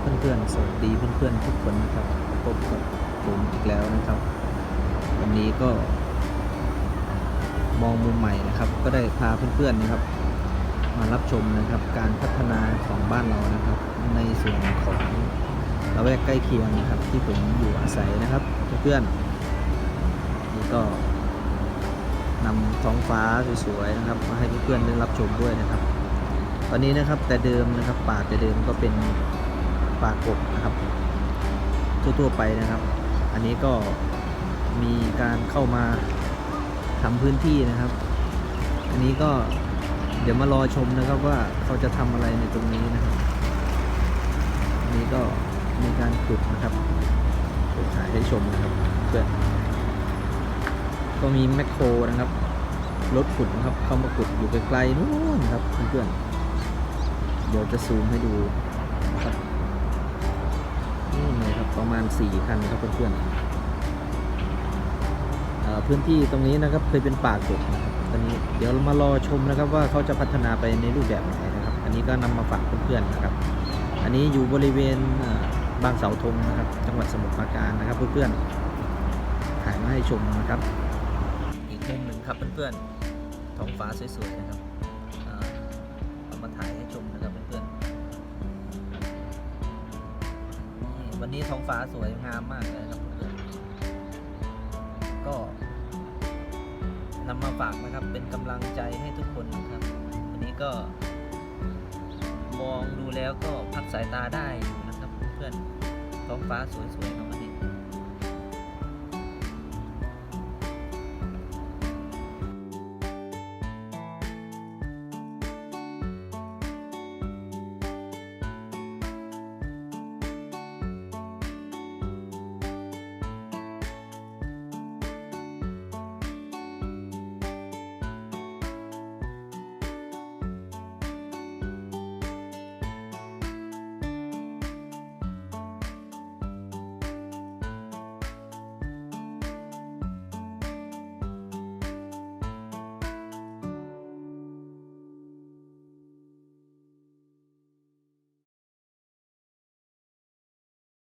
เพื่อนๆ สวัสดีเพื่อนๆทุกคนนะครับพบกับผมอีกแล้วนะครับ วันนี้ก็ มองมุมใหม่นะครับ ก็ได้พาเพื่อนๆนะครับ มารับชมนะครับการพัฒนาของบ้านเรานะครับ ในส่วนของละแวกใกล้เคียงนะครับ ที่ผมอยู่อาศัยนะครับ เพื่อนๆนี่ก็นำท้องฟ้าสวยๆนะครับ มาให้เพื่อนๆได้รับชมด้วยนะครับตอนนี้นะครับแต่เดิมนะครับป่าแต่เดิมก็เป็น ป่ากบนะครับ ทั่วๆไปนะครับ อันนี้ก็มีการเข้ามาทำพื้นที่นะครับ อันนี้ก็เดี๋ยวมารอชมนะครับว่าเขาจะทำอะไรในตรงนี้นะครับอันนี้ก็มีการขุดนะครับเดี๋ยวถ่ายให้ชมนะครับเพื่อนก็มีแมคโครนะครับ รถขุดนะครับ เข้ามาขุดอยู่ไกลๆนู้นครับเพื่อนเดี๋ยวจะซูมให้ดู ประมาณ 4 คันครับเพื่อนๆพื้นที่ตรงนี้นะครับเคยเป็นป่ากกนะครับตอนนี้เดี๋ยวเรามารอชมนะครับว่าเขาจะพัฒนาไปในรูปแบบไหนนะครับ อันนี้ก็นำมาฝากเพื่อนๆนะครับ อันนี้อยู่บริเวณบางเสาธงนะครับ จังหวัดสมุทรปราการนะครับเพื่อนๆถ่ายมาให้ชมนะครับ อีกมุมหนึ่งครับเพื่อนๆท้องฟ้าสวยๆนะครับ วันนี้ท้องฟ้าสวยงามมากเลยครับเพื่อนก็นำมาฝากนะครับ เป็นกำลังใจให้ทุกคนนะครับ วันนี้ก็มองดูแล้วก็พักสายตาได้อยู่นะครับ เพื่อนท้องฟ้าสวยๆครับ